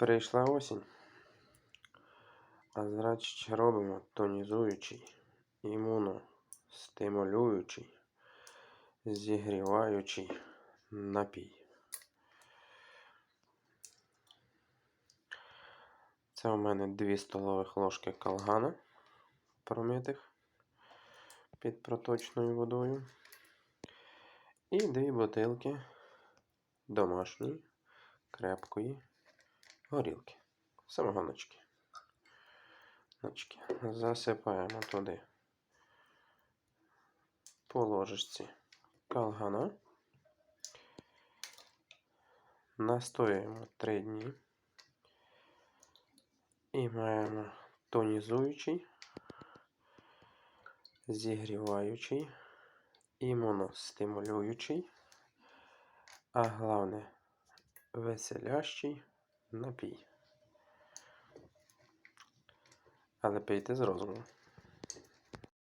Прийшла осінь. А значить робимо тонізуючий, імуностимулюючий, зігріваючий напій. Це у мене 2 столових ложки калгана промитих під проточною водою. І 2 бутилки домашньої крепкої горілки. Самогоночки. Значки. Засипаємо туди по ложечці калгана. Настоюємо 3 дні. І маємо тонізуючий, зігріваючий, імуностимулюючий, а головне веселящий напій. Але пийте з розумом.